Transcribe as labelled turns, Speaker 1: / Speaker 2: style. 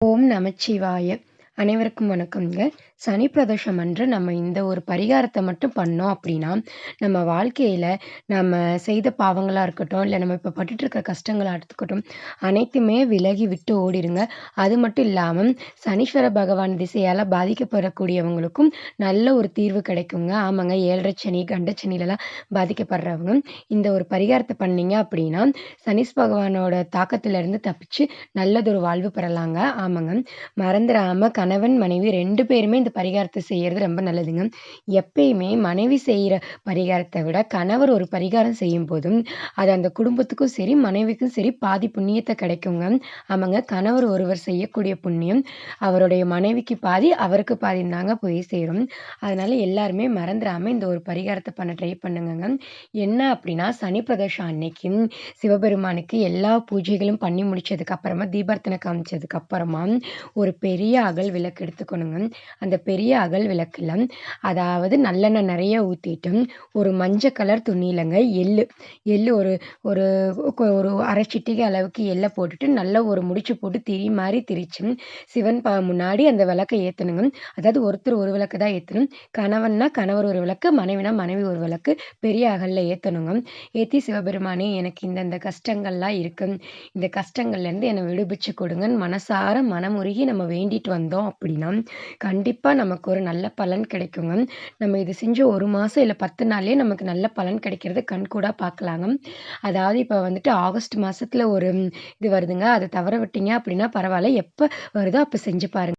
Speaker 1: ஓம் நமச்சிவாய! அனைவருக்கும் வணக்கம்ங்க. சனி பிரதோஷம் அன்று நம்ம இந்த ஒரு பரிகாரத்தை மட்டும் பண்ணோம் அப்படின்னா நம்ம வாழ்க்கையில நம்ம செய்த பாவங்களா இருக்கட்டும், இல்ல நம்ம இப்போ பட்டுட்டு இருக்க கஷ்டங்களா இருக்கட்டும், அனைத்துமே விலகி விட்டு ஓடிருங்க. அது மட்டும் இல்லாம, சனீஸ்வர பகவான் திசையால பாதிக்கப்படக்கூடியவங்களுக்கும் நல்ல ஒரு தீர்வு கிடைக்குங்க. ஆமாங்க 7 சனி, கண்ட கண்டசனிலலாம் பாதிக்கப்படுறவங்க, இந்த ஒரு பரிகாரத்த பண்ணீங்க அப்படின்னா சனீஸ் பகவானோட தாக்கத்திலருந்து தப்பிச்சு நல்லதொரு வாழ்வு பெறலாங்க. ஆமாங்க. மறந்துறாம கணவன், மனைவி 2 பேருமே இந்த பரிகாரத்தை செய்யறது ரொம்ப நல்லதுங்க. எப்பயுமே மனைவி செய்கிற பரிகாரத்தை விட, கணவர் ஒரு பரிகாரம் செய்யும்போதும், அது அந்த குடும்பத்துக்கும் சரி, மனைவிக்கும் சரி பாதி புண்ணியத்தை கிடைக்குங்க. ஆமாங்க. கணவர் ஒருவர் செய்யக்கூடிய புண்ணியம், அவருடைய மனைவிக்கு பாதி, அவருக்கு பாதி தாங்க போய் சேரும். அதனால எல்லாருமே மறந்துடாமல் இந்த ஒரு பரிகாரத்தை பண்ண ட்ரை பண்ணுங்க என்ன அப்படின்னா சனி பிரதோஷம் அன்னைக்கு சிவபெருமானுக்கு எல்லா பூஜைகளும் பண்ணி முடிச்சதுக்கு அப்புறமா, தீபார்த்தனை காமிச்சதுக்கு அப்புறமா, ஒரு பெரிய அகல் விளக்கு எடுத்துக்கணுங்க. அந்த பெரிய அகல் விளக்குல, அதாவது நல்லெண்ணெய் நிறைய ஊற்றிட்டு ஒரு மஞ்சள் கலர் துணியிலங்க எள்ளு எள்ளு ஒரு ஒரு ஒரு அரை சிட்டிகை அளவுக்கு எள்ள போட்டுட்டு, நல்லா ஒரு முடிச்சு போட்டு திரி மாதிரி திரிச்சு, சிவன் பா முன்னாடி அந்த விளக்க ஏற்றணுங்க அதாவது ஒருத்தர் ஒரு விளக்கு தான் ஏற்றணும் கணவன்னா கணவர் ஒரு விளக்கு, மனைவினா மனைவி ஒரு விளக்கு, பெரிய அகல்ல ஏற்றணுங்க ஏத்தி சிவபெருமானே எனக்கு இந்த இந்த கஷ்டங்கள்லாம் இருக்கு. இந்த கஷ்டங்கள்லேருந்து என்ன விடுபிச்சு கொடுங்கன்னு மனசார மனமுருகி நம்ம வேண்டிட்டு வந்தோம் அப்படின்னா கண்டிப்பாக கண்டிப்பாக நமக்கு ஒரு நல்ல பலன் கிடைக்குங்க. நம்ம இது செஞ்சு 1 மாசம் இல்ல 10 நாள்லயே நமக்கு நல்ல பலன் கிடைக்கிறது கண்கூடா பார்க்கலாங்க. அதாவது இப்ப வந்துட்டு ஆகஸ்ட் மாசத்துல ஒரு இது வருதுங்க. அதை தவற விட்டீங்க அப்படின்னா பரவாயில்ல எப்ப வருதோ அப்ப செஞ்சு பாருங்க.